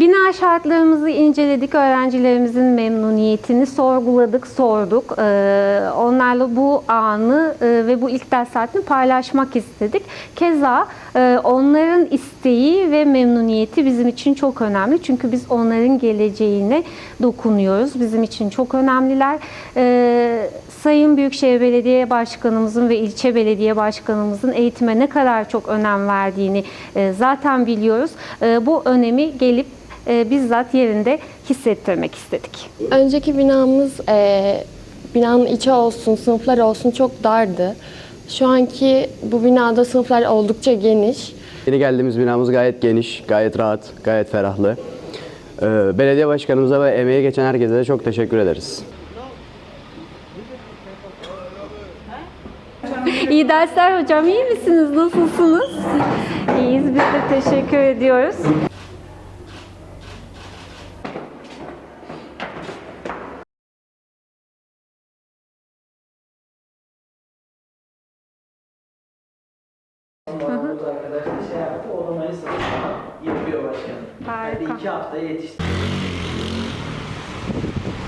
Bina şartlarımızı inceledik, öğrencilerimizin memnuniyetini sorguladık, sorduk. Ee, Onlarla bu anı e, ve bu ilk ders saatini paylaşmak istedik. Keza e, onların isteği ve memnuniyeti bizim için çok önemli. Çünkü biz onların geleceğine dokunuyoruz. Bizim için çok önemliler. Ee, Sayın Büyükşehir Belediye Başkanımızın ve ilçe belediye başkanımızın eğitime ne kadar çok önem verdiğini e, zaten biliyoruz. E, Bu önemi gelip e, bizzat yerinde hissettirmek istedik. Önceki binamız e, binanın içi olsun, sınıflar olsun çok dardı. Şu anki bu binada sınıflar oldukça geniş. Yeni geldiğimiz binamız gayet geniş, gayet rahat, gayet ferahlı. Ee, belediye başkanımıza ve emeği geçen herkese de çok teşekkür ederiz. İyi dersler hocam. İyi misiniz? Nasılsınız? İyiyiz. Biz de teşekkür ediyoruz. Mahmut arkadaş da şey yaptı, o da an yapıyor başkanım. Harika. Yani iki haftaya yetişti.